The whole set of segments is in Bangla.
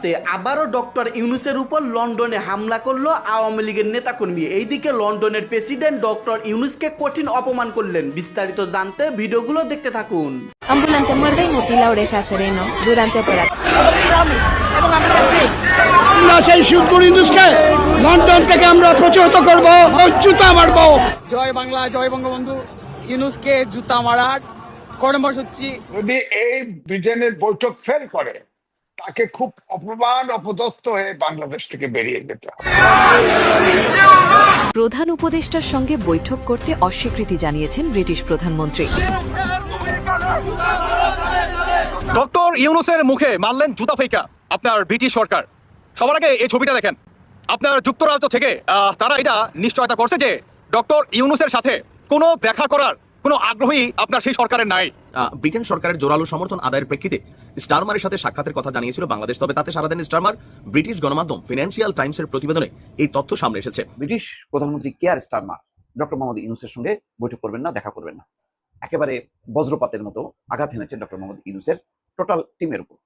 রাতে আবারও ডক্টর ইউনুসের উপর লন্ডনে হামলা করল আওয়ামী লীগের নেতাকর্মী। এইদিকে লন্ডনের প্রেসিডেন্ট ডক্টর ইউনুসকে কঠিন অপমান করলেন। বিস্তারিত জানতে ভিডিওগুলো দেখতে থাকুন। Ambulante muerde oreja sereno durante London থেকে আমরা করব জুতা মারবো। জয় বাংলা জয় বঙ্গবন্ধু। ইউনুসকে জুতা মারার কর্মসূচি যদি এই ব্রিটেনের বৈঠক ফেল করে তাকে খুব অপমান অপদস্থ হয়ে বাংলাদেশ থেকে বেরিয়ে যেতে হবে। প্রধান উপদেষ্টার সঙ্গে বৈঠক করতে অস্বীকৃতি জানিয়েছেন ব্রিটিশ প্রধানমন্ত্রী। ডক্টর ইউনুসের মুখে মারলেন জুতা ফেকা আপনার ব্রিটিশ সরকার। সবার আগে এই ছবিটা দেখেন। আপনার যুক্তরাজ্য থেকে আহ, তারা এটা নিশ্চয়তা করছে যে ডক্টর ইউনুসের সাথে কোনো দেখা করার কোনো আগ্রহী আপনার সেই সরকারের নাই। ব্রিটেন সরকারের জোরালো সমর্থন আদায়ের প্রেক্ষিতে স্টারমারের সাথে সাক্ষাতের কথা জানিয়েছিল বাংলাদেশ তবে তাতে সারা দেন স্টারমার। ব্রিটিশ গণমাধ্যম ফিনান্সিয়াল টাইমসের প্রতিবেদনে এই তথ্য সামনে এসেছে। ব্রিটিশ প্রধানমন্ত্রী কেয়ার স্টারমার? ডক্টর মোহাম্মদ ইউনুসের সঙ্গে বৈঠক করবেন না দেখা করবেন না। একেবারে বজ্রপাতের মতো আঘাত হেনেছে ডক্টর মোহাম্মদ ইউনুসের টোটাল টিমের উপর।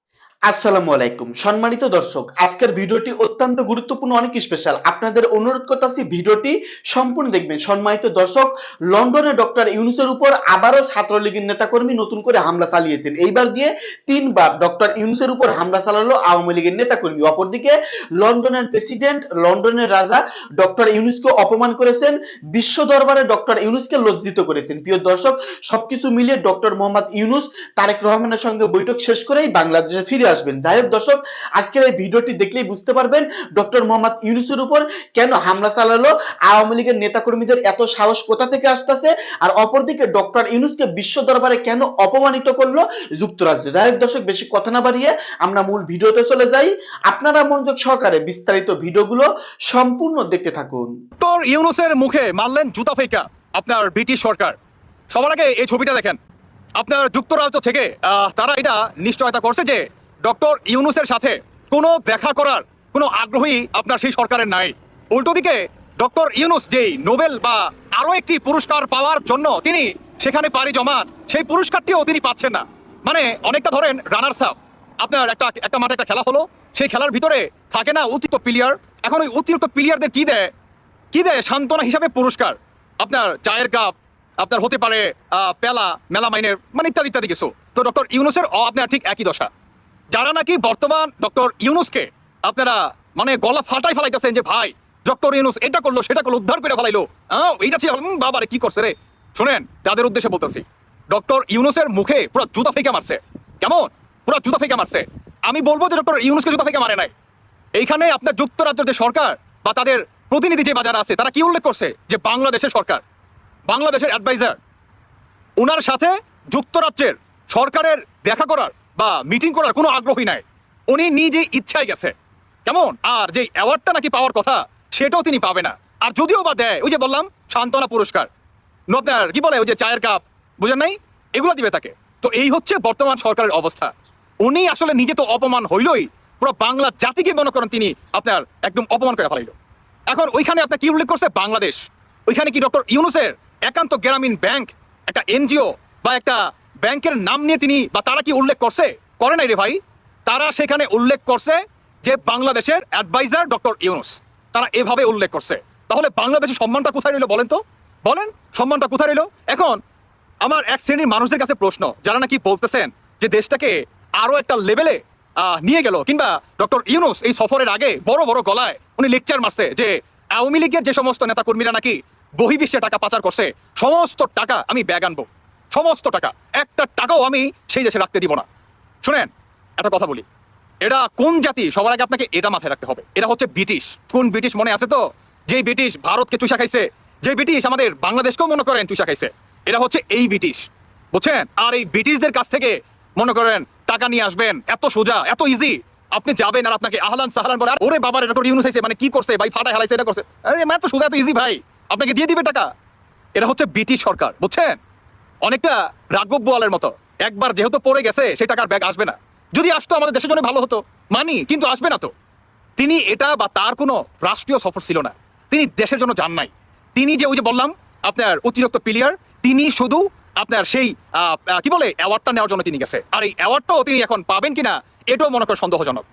আসসালামু আলাইকুম। সম্মানিত দর্শক, আজকের ভিডিওটি অত্যন্ত গুরুত্বপূর্ণ, অনেক স্পেশাল আপনাদের অনুরোধ করতেছি ভিডিওটি সম্পূর্ণ দেখবেন। সম্মানিত দর্শক, লন্ডনে ডক্টর ইউনুসের উপর আবারও ছাত্রলীগের নেতাকর্মী নতুন করে হামলা চালিয়েছেন। এইবার দিয়ে তিনবার ডক্টর ইউনুসের উপর হামলা চালালো আওয়ামী লীগের নেতাকর্মী। অপরদিকে, লন্ডনের প্রেসিডেন্ট, লন্ডনের রাজা ডক্টর ইউনুসকে অপমান করেছেন। বিশ্ব দরবারে ডক্টর ইউনুসকে লজ্জিত করেছেন। প্রিয় দর্শক, সবকিছু মিলিয়ে ডক্টর মোহাম্মদ ইউনুস তারেক রহমানের সঙ্গে বৈঠক শেষ করেই বাংলাদেশে ফিরে আসবেন। যাই হোক দর্শক, আজকের এই ভিডিওটি দেখলেই বুঝতে পারবেন ডক্টর মোহাম্মদ ইউনুসের উপর কেন হামলা চালালো, আওয়ামী লীগের নেতাকর্মীদের এত সাহস কোথা থেকে আসতেছে, আর অপরদিকে ডক্টর ইউনুসকে বিশ্ব দরবারে কেন অপমানিত করল যুক্তরাজ্য। যাই হোক দর্শক, বেশি কথা না বাড়িয়ে আমরা মূল ভিডিওতে চলে যাই। আপনারা মনোযোগ সহকারে বিস্তারিত ভিডিওগুলো সম্পূর্ণ দেখতে থাকুন। ডক্টর ইউনুসের মুখে মারলেন জুতা ফেকা আপনার ব্রিটিশ সরকার। সবার আগে এই ছবিটা দেখেন। আপনার যুক্তরাজ্য থেকে তারা এটা নিশ্চয়তা করছে যে ডক্টর ইউনুসের সাথে কোনো দেখা করার কোনো আগ্রহী আপনার সেই সরকারের নাই। উল্টো দিকে, ডক্টর ইউনুস যেই নোবেল বা আরও একটি পুরস্কার পাওয়ার জন্য তিনি সেখানে পাড়ি জমান, সেই পুরস্কারটিও তিনি পাচ্ছেন না। মানে অনেকটা ধরেন রানার্স আপ আপনার একটা একটা মাঠে একটা খেলা হলো, সেই খেলার ভিতরে থাকে না অতিরিক্ত প্লেয়ার এখন ওই অতিরিক্ত প্লেয়ারদের কি দেয়? কি দেয়? সান্ত্বনা হিসাবে পুরস্কার। আপনার চায়ের কাপ আপনার হতে পারে পেলা, মেলামাইনের মানে ইত্যাদি ইত্যাদি কিছু। তো ডক্টর ইউনুসের আপনার ঠিক একই দশা। যারা নাকি বর্তমান ডক্টর ইউনুসকে আপনারা মানে গলা ফাটাই ফেলাইতেছেন যে ভাই ডক্টর ইউনুস এটা করল সেটা করল উদ্ধার করে ফেলাইলো। আহ, এইটা ছিল উম, বাবারে কি করছে রে? শোনেন তাদের উদ্দেশ্যে বলতেছি ডক্টর ইউনুসের মুখে পুরো জুতা ফেকে মারছে। কেমন? পুরো জুতা ফেকে মারছে। আমি বলব যে ডক্টর ইউনুসকে জুতা ফেকে মারে নাই। এইখানে আপনার যুক্তরাজ্যের যে সরকার বা তাদের প্রতিনিধি যে বাজার আছে তারা কি উল্লেখ করছে? যে বাংলাদেশের সরকার বাংলাদেশের অ্যাডভাইজার ওনার সাথে যুক্তরাজ্যের সরকারের দেখা করার বা মিটিং করার কোনো আগ্রহী নাই। উনি নিজে ইচ্ছায় গেছে। কেমন? আর যে অ্যাওয়ার্ডটা নাকি পাওয়ার কথা, সেটাও তিনি পাবে না। আর যদিও বা দেয়, ওই যে বললাম, সান্ত্বনা পুরস্কার। আপনার কি বলে, ওই যে চায়ের কাপ, বুঝেন নাই? এগুলো দিবে তাকে। তো এই হচ্ছে বর্তমান সরকারের অবস্থা। উনি আসলে নিজে তো অপমান হইলই, পুরো বাংলা জাতিকে মনে করেন তিনি আপনার একদম অপমান করে ফেলাইল। এখন ওইখানে আপনার কি উল্লেখ করছে? বাংলাদেশ। ওইখানে কি ডক্টর ইউনুসের একান্ত গ্রামীণ ব্যাংক, একটা এনজিও বা একটা ব্যাংকের নাম নিয়ে তিনি বা তারা কি উল্লেখ করছে? করে নাই রে ভাই। তারা সেখানে উল্লেখ করছে যে বাংলাদেশের অ্যাডভাইজার ডক্টর ইউনুস, তারা এভাবে উল্লেখ করছে। তাহলে বাংলাদেশের সম্মানটা কোথায় রইল বলেন তো? বলেন, সম্মানটা কোথায় রইল? এখন আমার এক শ্রেণির মানুষদের কাছে প্রশ্ন, যারা নাকি বলতেছেন যে দেশটাকে আরও একটা লেভেলে নিয়ে গেল, কিংবা ডক্টর ইউনুস এই সফরের আগে বড় বড় গলায় উনি লেকচার মারছে যে আওয়ামী লীগের যে সমস্ত নেতাকর্মীরা নাকি বহির্বিশ্বে টাকা পাচার করছে, সমস্ত টাকা আমি ব্যাগ আনব। সমস্ত টাকা, একটা টাকাও আমি সেই দেশে রাখতে দিব না। শুনেন, একটা কথা বলি। এটা কোন জাতি, সবার আগে আপনাকে এটা মাথায় রাখতে হবে। এটা হচ্ছে ব্রিটিশ। কোন ব্রিটিশ মনে আছে তো? যেই ব্রিটিশ ভারতকে চুষা খাইছে, যে ব্রিটিশ আমাদের বাংলাদেশকেও মনে করেন চুষা খাইছে এটা হচ্ছে এই ব্রিটিশ। বুঝছেন? আর এই ব্রিটিশদের কাছ থেকে মনে করেন টাকা নিয়ে আসবেন, এত সোজা, এত ইজি আপনি যাবেন আর আপনাকে আহলান সাহলান বলে ওরে বাবার এটা করে ইউনুস হয়েছে মানে কি করছে? ভাই ফাটা হেলাইছে, এটা করছে। আরে এত সোজা, এত ইজি ভাই। আপনাকে দিয়ে দিবে টাকা। এটা হচ্ছে ব্রিটিশ সরকার, বুঝছেন? অনেকটা রাঘব বোয়ালের মতো। একবার যেহেতু পড়ে গেছে, সেই টাকার ব্যাগ আসবে না। যদি আসতো আমাদের দেশের জন্য ভালো হতো। মানি, কিন্তু আসবে না তো। তিনি এটা বা তার কোনো রাষ্ট্রীয় সফর ছিল না। তিনি দেশের জন্য যান নাই। তিনি যে ওই যে বললাম, আপনার অতিরিক্ত প্লেয়ার তিনি শুধু আপনার সেই কি বলে অ্যাওয়ার্ডটা নেওয়ার জন্য তিনি গেছে। আর এই অ্যাওয়ার্ডটাও তিনি এখন পাবেন কিনা, এটাও মনে করেন সন্দেহজনক।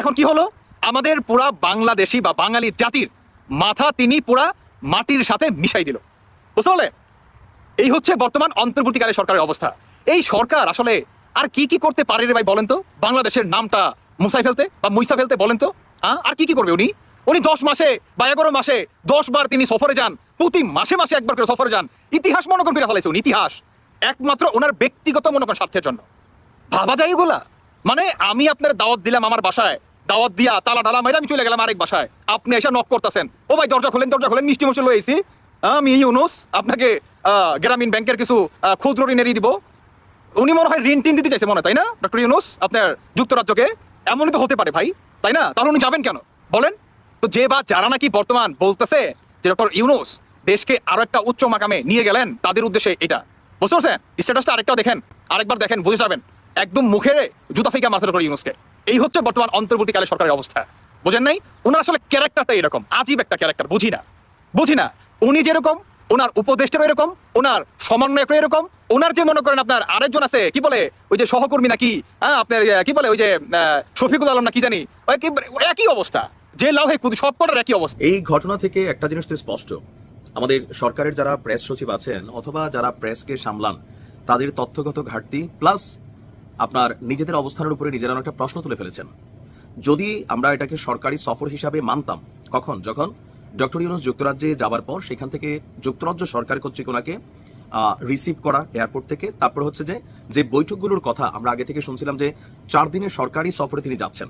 এখন কি হলো? আমাদের পুরা বাংলাদেশি বা বাঙালি জাতির মাথা তিনি পুরা মাটির সাথে মিশাই দিল। বুঝতে পারলেন? এই হচ্ছে বর্তমান অন্তর্বর্তীকালে সরকারের অবস্থা। এই সরকার আসলে আর কি কি করতে পারে রে ভাই বলেন তো? বাংলাদেশের নামটা মুসাই ফেলতে বা মুইসা ফেলতে বলেন তো? আর কি কি করবে উনি? উনি দশ মাসে বা এগারো মাসে দশ বার তিনি সফরে যান। প্রতি মাসে মাসে একবার করে সফরে যান। ইতিহাস মনে করেন ফিরে ফেলাইছে উনি, ইতিহাস। একমাত্র ওনার ব্যক্তিগত মনে করেন স্বার্থের জন্য। ভাবা যায় এগুলা? মানে আমি আপনার দাওয়াত দিলাম আমার বাসায়। দাওয়াত দিয়া তালা ডালা মাইরা আমি চলে গেলাম আরেক বাসায়। আপনি এসে নক করতেছেন। ও ভাই দরজা খোলেন দরজা খোলেন, মিষ্টি মশলা লয়েছি আমি ইউনুস আপনাকে গ্রামীণ ব্যাংকের কিছু ক্ষুদ্র ঋণেরই দিব। উনি মনে হয় ঋণ টিন দিতে চাইছে মনে তাই না? ডক্টর ইউনুস, আপনার যুক্তরাজ্যকে, এমনই তো হতে পারে ভাই, তাই না? তাহলে উনি যাবেন কেন? বলেন। তো যে বা যারা নাকি বর্তমান বলতেছে যে ডক্টর ইউনুস দেশকে আরও একটা উচ্চ মাকামে নিয়ে গেলেন, তাদের উদ্দেশ্যে এটা। বুঝতে পারছেন? স্ট্যাটাসটা আরেকটা দেখেন, আরেকবার দেখেন, বুঝে যাবেন। একদম মুখে জুতা ফিকা মারছে ডক্টর ইউনুসকে। এই হচ্ছে বর্তমান অন্তর্বর্তীকালে সরকারের অবস্থা। বোঝেন নাই? ওনার আসলে ক্যারেক্টারটা এরকম, আজীব একটা ক্যারেক্টার বুঝি না। বুঝি না। উনি যেরকম, ওনার উপদেষ্টারও এরকম, ওনার সমন্বয়ক এরকম, ওনার যে মনে করেন আপনার আরেকজন আছে, কি বলে, ওই যে সহকর্মী নাকি হ্যাঁ আপনার কি বলে, ওই যে শফিকুল আলম না কি জানি একই অবস্থা, যে লাভ হয় সব কটার একই অবস্থা। এই ঘটনা থেকে একটা জিনিস তো স্পষ্ট, আমাদের সরকারের যারা প্রেস সচিব আছেন অথবা যারা প্রেসকে সামলান, তাদের তথ্যগত ঘাটতি, প্লাস আপনার নিজেদের অবস্থানের উপরে নিজেরা একটা প্রশ্ন তুলে ফেলেছেন। যদি আমরা এটাকে সরকারি সফর হিসাবে মানতাম, কখন? যখন ডক্টর ইউনুস যুক্তরাজ্যে যাবার পর সেখান থেকে যুক্তরাজ্য সরকার কর্তৃক ওনাকে রিসিভ করা এয়ারপোর্ট থেকে। তারপর হচ্ছে যে যে বৈঠকগুলোর কথা আমরা আগে থেকে শুনছিলাম যে, চার দিনের সরকারি সফরে তিনি যাচ্ছেন।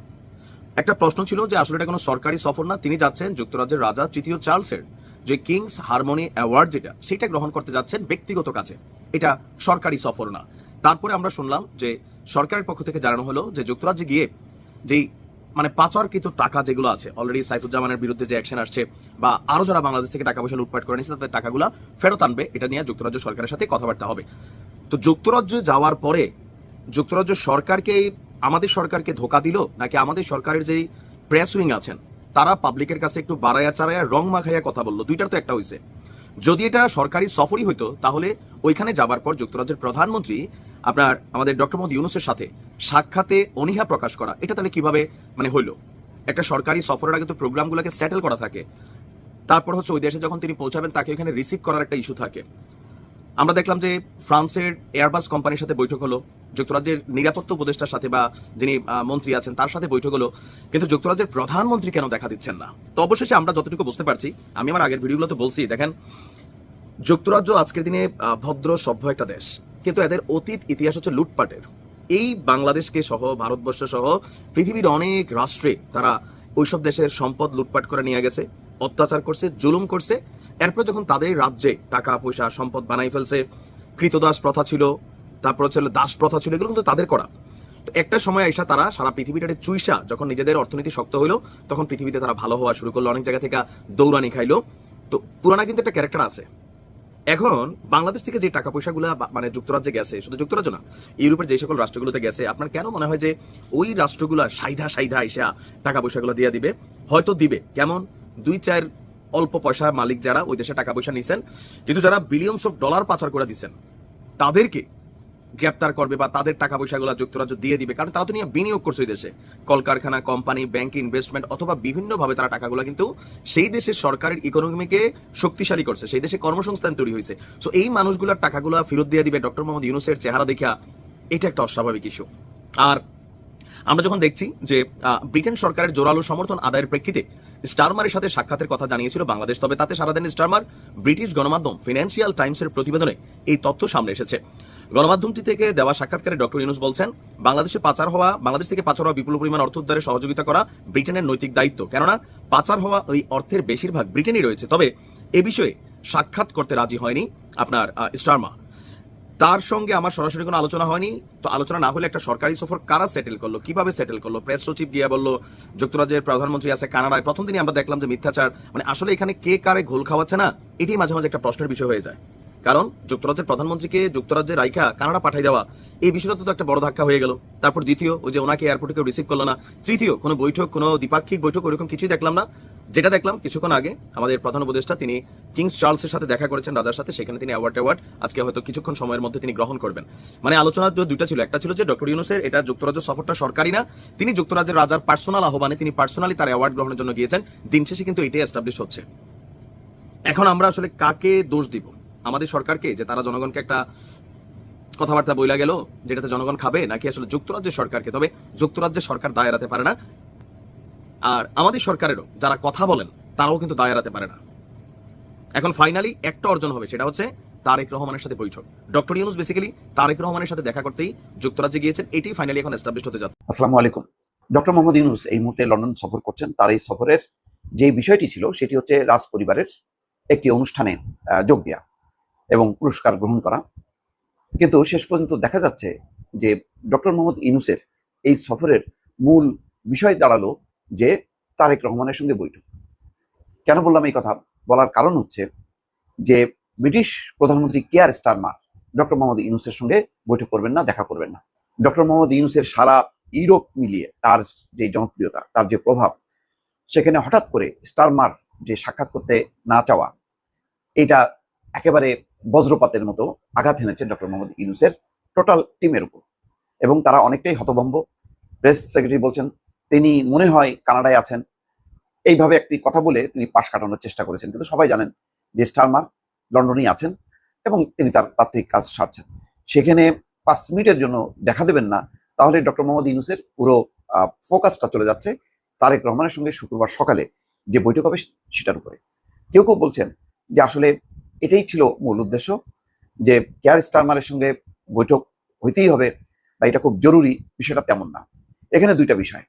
একটা প্রশ্ন ছিল যে, আসলে এটা কোনো সরকারি সফর না, তিনি যাচ্ছেন যুক্তরাজ্যের রাজা তৃতীয় চার্লসের, যে কিংস হারমোনি অ্যাওয়ার্ড যেটা, সেটা গ্রহণ করতে যাচ্ছেন ব্যক্তিগত কাজে এটা সরকারি সফর না। তারপরে আমরা শুনলাম যে, সরকারের পক্ষ থেকে জানানো হলো যে, যুক্তরাজ্যে গিয়ে যেই মানে পাচারকৃত টাকা যেগুলো আছে অলরেডি সাইফুজ্জামানের বিরুদ্ধে যে অ্যাকশন আসছে, বা আরও যারা বাংলাদেশ থেকে টাকা পয়সা লুটপাট করে নিয়েছে, তাদের টাকাগুলো ফেরত আনবে, এটা নিয়ে যুক্তরাজ্য সরকারের সাথে কথাবার্তা হবে। তো যুক্তরাজ্যে যাওয়ার পরে, যুক্তরাজ্য সরকারকে আমাদের সরকারকে ধোকা দিল, নাকি আমাদের সরকারের যেই প্রেস উইং আছেন, তারা পাবলিকের কাছে একটু বাড়াইয়া চাড়াইয়া রং মাখাইয়া কথা বলল? দুইটার তো একটা হয়েছে যদি এটা সরকারি সফরই হইতো, তাহলে ওইখানে যাবার পর যুক্তরাজ্যের প্রধানমন্ত্রী, আপনার আমাদের ডক্টর মোহাম্মদ ইউনুসের সাথে সাক্ষাতে অনীহা প্রকাশ করা, এটা তাহলে কীভাবে মানে হইল? একটা সরকারি সফরের আগে তো প্রোগ্রামগুলোকে সেটেল করা থাকে। তারপর হচ্ছে ওই দেশে যখন তিনি পৌঁছাবেন, তাকে ওইখানে রিসিভ করার একটা ইস্যু থাকে। আমরা দেখলাম যে ফ্রান্সের এয়ারবাস কোম্পানির সাথে বৈঠক হলো। যুক্তরাজ্যের নিরাপত্তা উপদেষ্টার সাথে বা যিনি মন্ত্রী আছেন, তার সাথে বৈঠক হলো, কিন্তু যুক্তরাজ্যের প্রধানমন্ত্রী কেন দেখা দিচ্ছেন না? তো অবশেষে আমরা যতটুকু বুঝতে পারছি, আমি আমার আগের ভিডিওগুলো তো বলছি, দেখেন, যুক্তরাজ্য আজকের দিনে ভদ্র, সভ্য একটা দেশ, কিন্তু এদের অতীত ইতিহাস হচ্ছে লুটপাটের। এই বাংলাদেশকে সহ, ভারতবর্ষ সহ, পৃথিবীর অনেক রাষ্ট্রে তারা ওইসব দেশের সম্পদ লুটপাট করে নিয়ে গেছে, অত্যাচার করছে, জুলুম করছে। এরপর যখন তাদের রাজ্যে টাকা, পয়সা, সম্পদ বানাই ফেলছে, কৃতদাস প্রথা ছিল তারপর হচ্ছে দাস প্রথা ছিল, এগুলো কিন্তু তাদের করা। তো একটা সময় এসে তারা সারা পৃথিবীটারে চুইসা, যখন নিজেদের অর্থনীতি শক্ত হইল, তখন পৃথিবীতে তারা ভালো হওয়া শুরু করল, অনেক জায়গা থেকে দৌড়ানি খাইলো। তো পুরানা কিন্তু একটা ক্যারেক্টার আছে। এখন বাংলাদেশ থেকে যে টাকা পয়সাগুলো মানে যুক্তরাজ্যে গেছে, শুধু যুক্তরাজ্য না, ইউরোপের যে সকল রাষ্ট্রগুলোতে গেছে, আপনার কেন মনে হয় যে ওই রাষ্ট্রগুলো সাইধা সাইধা এসে টাকা পয়সাগুলো দিয়ে দিবে? হয়তো দিবে। কেমন? দুই চার অল্প পয়সা মালিক যারা ওই দেশে টাকা পয়সা নিছেন, কিন্তু যারা বিলিয়নস অফ ডলার পাচার করে দিচ্ছেন তাদেরকে গ্রেপ্তার করবে বা তাদের টাকা পয়সাগুলো যুক্তরাজ্য দিয়ে দিবে, কারণ তারা তো নিয়ে বিনিয়োগ করছে ওই দেশে। কলকারখানা, কোম্পানি ব্যাংক ইনভেস্টমেন্ট অথবা বিভিন্নভাবে তারা টাকাগুলো কিন্তু সেই দেশের সরকারের ইকোনমিকে শক্তিশালী করছে, সেই দেশে কর্মসংস্থান তৈরি হয়েছে। সো এই মানুষগুলোর টাকাগুলো ফেরত দিয়ে দিবে ডক্টর মোহাম্মদ ইউনুসের চেহারা দেখা এটা একটা অস্বাভাবিক ইস্যু আর আমরা যখন দেখছি যে ব্রিটেন সরকারের জোরালো সমর্থন আদায়ের প্রেক্ষিতে স্টারমারের সাথে সাক্ষাতের কথা জানিয়েছিল বাংলাদেশ, তবে তাতে সারা দেন স্টারমার, ব্রিটিশ গণমাধ্যম ফিনান্সিয়াল টাইমসের প্রতিবেদনে এই তথ্য সামনে এসেছে। গণমাধ্যমটি থেকে দেওয়া সাক্ষাৎকারে ডক্টর ইউনুস বলছেন, বাংলাদেশে পাচার হওয়া, বাংলাদেশ থেকে পাচার হওয়া বিপুল পরিমাণ অর্থ উদ্ধারে সহযোগিতা করা ব্রিটেনের নৈতিক দায়িত্ব। কেননা, পাচার হওয়া ওই অর্থের বেশিরভাগ ব্রিটেনই রয়েছে। তবে এ বিষয়ে সাক্ষাৎ করতে রাজি হয়নি আপনার স্টারমা। তার সঙ্গে আমার সরাসরি কোনো আলোচনা হয়নি। তো আলোচনা না হলে একটা সরকারি সফর কারা সেটেল করল? কীভাবে সেটেল করল? প্রেস সচিব গিয়া বলল, যুক্তরাজ্যের প্রধানমন্ত্রী আছে কানাডায়। প্রথম দিনই আমরা দেখলাম যে মিথ্যাচার। মানে আসলে এখানে কে কারে ঘোল খাওয়াচ্ছে না? এটাই মাঝে মাঝে একটা প্রশ্নের বিষয় হয়ে যায়। কারণ যুক্তরাজ্যের প্রধানমন্ত্রীকে যুক্তরাজ্যের রাইখা কানাডা পাঠাই দেওয়া, এই বিষয়টা তো একটা বড় ধাক্কা হয়ে গেল। তারপর দ্বিতীয়, ওই যে ওনাকে এয়ারপোর্টে কেউ রিসিভ করল না। তৃতীয়, কোনো বৈঠক, কোনো দ্বিপাক্ষিক বৈঠক, ওরকম কিছুই দেখলাম না। যেটা দেখলাম, কিছুক্ষণ আগে আমাদের প্রধান উপদেষ্টা তিনি কিংস চার্লসের সাথে দেখা করেছেন রাজার সাথে, সেখানে তিনি অ্যাওয়ার্ড অ্যাওয়ার্ড আজকে হয়তো কিছুক্ষণ সময়ের মধ্যে তিনি গ্রহণ করবেন। মানে আলোচনা দুইটা ছিল, একটা ছিল যে ডক্টর ইউনুসের এটা যুক্তরাজ্য সফরটা সরকারি না, তিনি যুক্তরাজ্যের রাজার পার্সোনাল আহ্বানে তিনি পার্সোনালি তার অ্যাওয়ার্ড গ্রহণের জন্য গিয়েছেন। দিন শেষে কিন্তু এটাই এস্টাবলিশ হচ্ছে। এখন আমরা আসলে কাকে দোষ দিব? আমাদের সরকারকে যে তারা জনগণকে একটা কথাবার্তা বইলা গেল, যেটাতে জনগণ খাবে নাকি আসলে যুক্তরাজ্যের সরকারকে? তবে যুক্তরাজ্যের সরকার দায় এড়াতে পারে না। আর আমাদের সরকারেরও যারা কথা বলেন, তারাও কিন্তু দায় এড়াতে পারে না। এখন ফাইনালি একটা অর্জন হবে, সেটা হচ্ছে তারেক রহমানের সাথে বৈঠক। ডক্টর ইউনুস বেসিক্যালি তারেক রহমানের সাথে দেখা করতেই যুক্তরাজ্যে গিয়েছেন, এটি ফাইনালি এখন এস্টাবলিশ হতে যাচ্ছে। আসসালামু আলাইকুম। ডক্টর মোহাম্মদ ইউনুস এই মুহূর্তে লন্ডন সফর করছেন। তার এই সফরের যে বিষয়টি ছিল, সেটি হচ্ছে রাজ পরিবারের একটি অনুষ্ঠানে যোগ দেওয়া এবং পুরস্কার গ্রহণ করা। কিন্তু শেষ পর্যন্ত দেখা যাচ্ছে যে ডক্টর মোহাম্মদ ইউনুসের এই সফরের মূল বিষয় দাঁড়াল যে তারেক রহমানের সঙ্গে বৈঠক। কেন বললাম এই কথা? বলার কারণ হচ্ছে যে ব্রিটিশ প্রধানমন্ত্রী কেয়ার স্টারমার ডক্টর মোহাম্মদ ইউনুসের সঙ্গে বৈঠক করবেন না, দেখা করবেন না। ডক্টর মোহাম্মদ ইউনুসের সারা ইউরোপ মিলিয়ে তার যে জনপ্রিয়তা, তার যে প্রভাব, সেখানে হঠাৎ করে স্টারমার যে সাক্ষাৎ করতে না চাওয়া, এটা একেবারে বজ্রপাতের মতো আঘাত এনেছে ডক্টর মোহাম্মদ ইউনুসের টোটাল টিমের উপর। এবং তারা অনেকটাই হতভম্ব। প্রেস সেক্রেটারি বলছেন, তিনি মনে হয় কানাডায় আছেন। এইভাবে একটি কথা বলে তিনি পাশ কাটানোর চেষ্টা করেছেন। কিন্তু সবাই জানেন, যে স্টারমার লন্ডনেই আছেন এবং তিনি তার প্রাথমিক কাজ সারছেন। সেখানে পাঁচ মিনিটের জন্য দেখা দেবেন না। তাহলে ডক্টর মোহাম্মদ ইউনুসের পুরো ফোকাসটা চলে যাচ্ছে তারেক রহমানের সঙ্গে শুক্রবার সকালে যে বৈঠক হবে সেটার উপরে। কেউ কেউ বলছেন যে আসলে এটাই ছিল মূল উদ্দেশ্য, যে কেয়ার স্টারমারের সঙ্গে বৈঠক হইতেই হবে বা এটা খুব জরুরি বিষয়টা তেমন না। এখানে দুইটা বিষয়।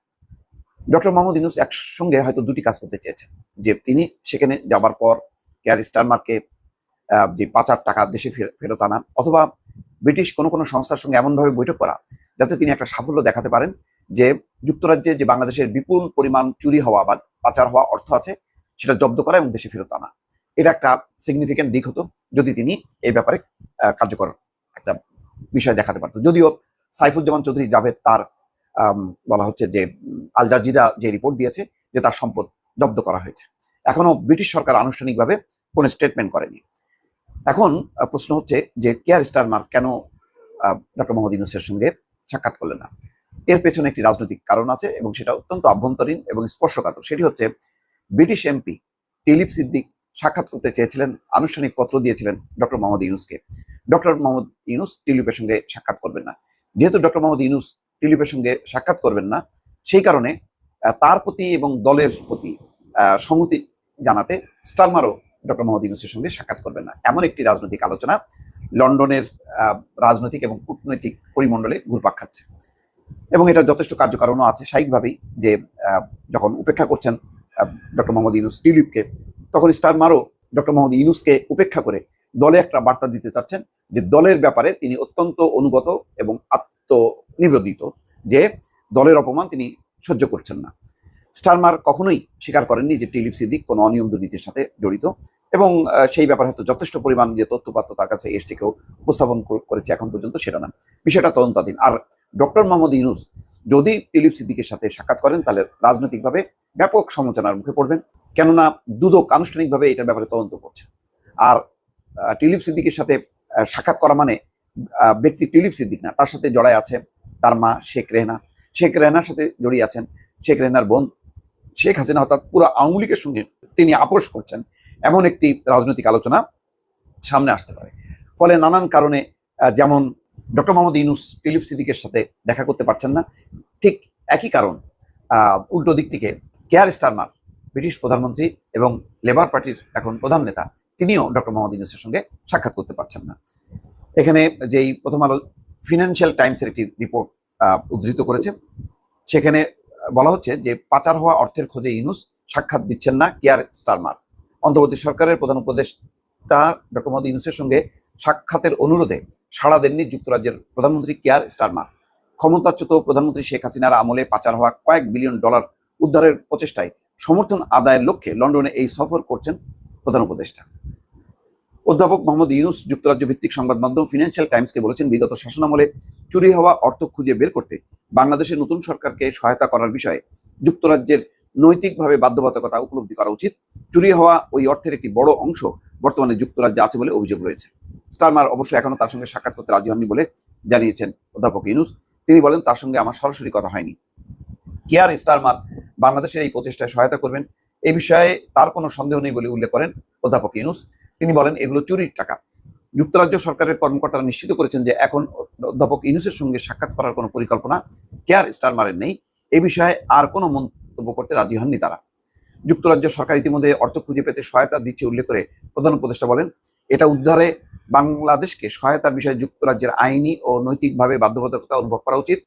ডক্টর মোহাম্মদ ইউনুস একসঙ্গে হয়তো দুটি কাজ করতে চেয়েছেন, যে তিনি সেখানে যাবার পর কেয়ার স্টারমারকে যে পাচার টাকা দেশে ফের- ফেরত আনা, অথবা ব্রিটিশ কোনো কোনো সংস্থার সঙ্গে এমনভাবে বৈঠক করা, যাতে তিনি একটা সাফল্য দেখাতে পারেন যে যুক্তরাজ্যে যে বাংলাদেশের বিপুল পরিমাণ চুরি হওয়া বা পাচার হওয়া অর্থ আছে, সেটা জব্দ করা এবং দেশে ফেরত আনা। এটা একটা সিগনিফিকেন্ট দিক হতো যদি তিনি এই ব্যাপারে কার্যকর একটা বিষয় দেখাতে পারত যদিও সাইফুজ্জামান চৌধুরী জাভেদ তার বলা হচ্ছে যে আল জাজিরা যে রিপোর্ট দিয়েছে যে তার সম্পদ জব্দ করা হয়েছে। এখনও ব্রিটিশ সরকার আনুষ্ঠানিকভাবে কোনো স্টেটমেন্ট করেনি। এখন প্রশ্ন হচ্ছে যে কেয়ার স্টারমার কেন ডক্টর মোহাম্মদ ইউনুসের সঙ্গে সাক্ষাৎ করলেন না? এর পেছনে একটি রাজনৈতিক কারণ আছে এবং সেটা অত্যন্ত আভ্যন্তরীণ এবং স্পর্শকাতর। সেটি হচ্ছে ব্রিটিশ এমপি টিলিপ সিদ্দিক সাক্ষাৎ করতে চেয়েছিলেন, আনুষ্ঠানিক পত্র দিয়েছিলেন ডক্টর মোহাম্মদ ইউনুসকে। ডক্টর মোহাম্মদ ইউনুস টিলিপের সঙ্গে সাক্ষাৎ করবেন না। যেহেতু ডক্টর মোহাম্মদ ইউনুস টিলিপের সঙ্গে সাক্ষাৎ করবেন না, সেই কারণে তার প্রতি এবং দলের প্রতি সংহতি জানাতে স্টারমারও ডক্টর মোহাম্মদ ইউনুসের সঙ্গে সাক্ষাৎ করবেন না। এমন একটি রাজনৈতিক আলোচনা লন্ডনের রাজনৈতিক এবং কূটনৈতিক পরিমণ্ডলে ঘুরপাক খাচ্ছে। এবং এটা যথেষ্ট কার্যকারণও আছে স্বাভাবিকভাবেই যে যখন উপেক্ষা করছেন ডক্টর মোহাম্মদ ইউনুস টিউলিপকে তখন স্টারমারও ডক্টর মোহাম্মদ ইউনুসকে উপেক্ষা করে দলে একটা বার্তা দিতে চাচ্ছেন যে দলের ব্যাপারে তিনি অত্যন্ত অনুগত এবং আত্মনিবেদিত, যে দলের অপমান তিনি সহ্য করছেন না। স্টারমার কখনোই স্বীকার করেননি যে টিলিপ সিদ্দিক কোনো অনিয়ম দুর্নীতির সাথে জড়িত এবং সেই ব্যাপারে হয়তো যথেষ্ট পরিমাণ যে তথ্যপাত্র তার কাছে এসটিকেও উপস্থাপন করেছে এখন পর্যন্ত সেটা না। বিষয়টা তদন্তাধীন। আর ডক্টর মোহাম্মদ ইউনুস যদি টিলিপ সিদ্দিকের সাথে সাক্ষাৎ করেন তাহলে রাজনৈতিকভাবে ব্যাপক সমালোচনার মুখে পড়বেন। কেননা দুদক আনুষ্ঠানিকভাবে এটার ব্যাপারে তদন্ত করছে। আর টিলিপ সিদ্দিকের সাথে সাক্ষাৎ করা মানে ব্যক্তি টিলিপ সিদ্দিক না, তার সাথে জড়ায় আছে তার মা শেখ রেহনা। শেখ রেহনার সাথে জড়িয়ে আছেন শেখ রেহনার বোন শেখ হাসিনা, অর্থাৎ পুরো আওয়ামী লীগের সঙ্গে তিনি আপোষ করছেন। এমন একটি রাজনৈতিক আলোচনা সামনে আসতে পারে। ফলে নানান কারণে যেমন ডক্টর মোহাম্মদ ইউনুস টিলিপ সিদ্দিকের সাথে দেখা করতে পারছেন না, ঠিক একই কারণ উল্টো দিক থেকে কেয়ার স্টারমার ব্রিটিশ প্রধানমন্ত্রী এবং লেবার পার্টির এখন প্রধান নেতা, তিনিও ডক্টর মোহাম্মদ ইউনুসের সঙ্গে সাক্ষাৎ করতে পারছেন না। এখানে যেই প্রথম আলো ফিনান্সিয়াল টাইমসের একটি রিপোর্ট উদ্ধৃত করেছে, সেখানে বলা হচ্ছে যে পাচার হওয়া অর্থের খোঁজে ইউনুস সাক্ষাৎ দিচ্ছেন না কেয়ার স্টারমার। অন্তর্বর্তী সরকারের প্রধান উপদেষ্টা ডক্টর মোহাম্মদ ইউনুসের সঙ্গে সাক্ষাতের অনুরোধে সাড়া দেননি যুক্তরাজ্যের প্রধানমন্ত্রী কেয়ার স্টারমার। ক্ষমতাচ্যুত প্রধানমন্ত্রী শেখ হাসিনার আমলে পাচার হওয়া কয়েক বিলিয়ন ডলার উদ্ধারের প্রচেষ্টায় সমর্থন আদায়ের লক্ষ্যে লন্ডনে এই সফর করছেন প্রধান উপদেষ্টা। অধ্যাপক মোহাম্মদ ইউনুস যুক্তরাজ্য ভিত্তিক সংবাদ মাধ্যম ফিনান্সিয়াল টাইমসকে বলেছেন, বিগত শাসনামলে চুরি হওয়া অর্থ খুঁজে বের করতে বাংলাদেশের নতুন সরকারকে সহায়তা করার বিষয়ে যুক্তরাজ্যের নৈতিকভাবে বাধ্যবাধকতা উপলব্ধি করা উচিত। চুরি হওয়া ওই অর্থের একটি বড় অংশ বর্তমানে যুক্তরাজ্যে আছে বলে অভিযোগ রয়েছে। স্টারমার অবশ্য এখনও তার সঙ্গে সাক্ষাৎ করতে রাজি হননি বলে জানিয়েছেন অধ্যাপক ইউনুস। তিনি বলেন, তার সঙ্গে আমার সরাসরি কথা হয়নি। কেয়ার স্টারমার বাংলাদেশের এই প্রচেষ্টায় সহায়তা করবেন। এই বিষয়ে তার কোনো সন্দেহ নেই বলে উল্লেখ করেন অধ্যাপক ইউনুস। তিনি বলেন, এগুলো চুরির টাকা। যুক্তরাজ্য সরকারের কর্মকর্তারা নিশ্চিত করেছেন যে এখন অধ্যাপক ইউনুসের সঙ্গে সাক্ষাৎ করার কোনো পরিকল্পনা কেয়ার স্টারমারের নেই। এ বিষয়ে আর কোনো মন্তব্য করতে রাজি হননি তারা। যুক্তরাজ্য সরকার ইতিমধ্যে অর্থ খুঁজে পেতে সহায়তা দিচ্ছে উল্লেখ করে প্রধান উপদেষ্টা বলেন, এটা উদ্ধারে বাংলাদেশকে সহায়তার বিষয়ে যুক্তরাজ্যের আইনি ও নৈতিকভাবে বাধ্যবাধকতা অনুভব করা উচিত।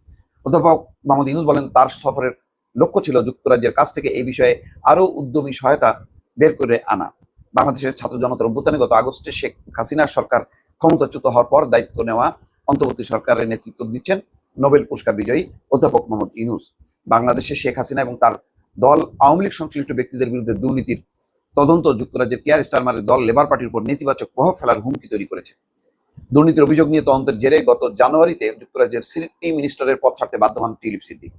অধ্যাপক মোহাম্মদ ইউনুস বলেন, তার সফরের লক্ষ্য ছিল যুক্তরাজ্যের কাছ থেকে এই বিষয়ে আরও উদ্যমী সহায়তা বের করে আনা। বাংলাদেশের ছাত্র জনতার অভ্যুত্থানে গত আগস্টে শেখ হাসিনার সরকার ক্ষমতাচ্যুত হওয়ার পর দায়িত্ব নেওয়া অন্তর্বর্তী সরকারের নেতৃত্ব দিচ্ছেন নোবেল পুরস্কার বিজয়ী অধ্যাপক মোহাম্মদ ইউনুস। বাংলাদেশে শেখ হাসিনা এবং তার দল আওয়ামী লীগ সংশ্লিষ্ট ব্যক্তিদের বিরুদ্ধে দুর্নীতির তদন্ত, যুক্তরাজ্যের কেয়ার স্টারমারের দল লেবার পার্টির উপর নেতিবাচক প্রভাব ফেলার হুমকি তৈরি করেছে। দুর্নীতির অভিযোগ নিয়ে তদন্তের জেরে গত জানুয়ারিতে যুক্তরাজ্যের সিটি মিনিস্টারের পদ ছাড়তে বাধ্য হন টিলিপ সিদ্দিক।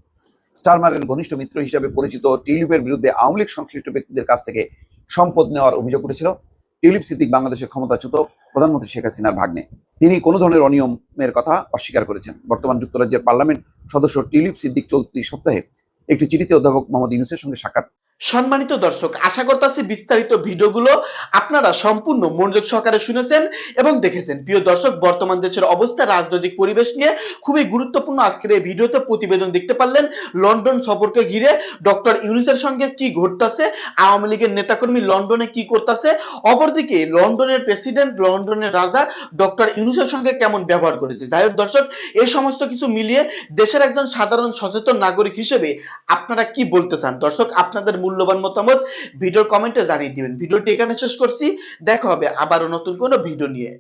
স্টারমারের ঘনিষ্ঠ মিত্র হিসেবে পরিচিত টিলিপের বিরুদ্ধে আওয়ামী লীগ সংশ্লিষ্ট ব্যক্তিদের কাছ থেকে সম্পদ নেওয়ার অভিযোগ উঠেছিল। টিলিপ সিদ্দিক বাংলাদেশের ক্ষমতাচ্যুত প্রধানমন্ত্রী শেখ হাসিনার ভাগ্নে। তিনি কোনো ধরনের অনিয়মের কথা অস্বীকার করেছেন। বর্তমান যুক্তরাজ্যের পার্লামেন্ট সদস্য টিলিপ সিদ্দিক চলতি সপ্তাহে একটি চিঠিতে অধ্যাপক মোহাম্মদ ইউনুসের সঙ্গে সাক্ষাৎ সম্মানিত দর্শক, আশা করতেছি বিস্তারিত ভিডিওগুলো আপনারা সম্পূর্ণ মনোযোগ সহকারে শুনেছেন এবং দেখেছেন। প্রিয় দর্শক, বর্তমান দেশের অবস্থা, রাজনৈতিক পরিবেশ নিয়ে খুবই গুরুত্বপূর্ণ আজকের এই ভিডিওতে প্রতিবেদন দেখতে পারলেন লন্ডন সফরকে ঘিরে ডক্টর ইউনুসের সঙ্গে কি ঘটতেছে, আওয়ামী লীগের নেতাকর্মী লন্ডনে কি করতেছে, অপরদিকে লন্ডনের প্রেসিডেন্ট, লন্ডনের রাজা ডক্টর ইউনুসের সঙ্গে কেমন ব্যবহার করেছে। যাই হোক দর্শক এই সমস্ত কিছু মিলিয়ে দেশের একজন সাধারণ সচেতন নাগরিক হিসেবে আপনারা কি বলতে চান? দর্শক, আপনাদের মূল্যবান মতামত, ভিডিওর কমেন্টে জানিয়ে দিবেন। ভিডিওটি এখানে শেষ করছি। দেখা হবে আবারও নতুন কোনো ভিডিও নিয়ে।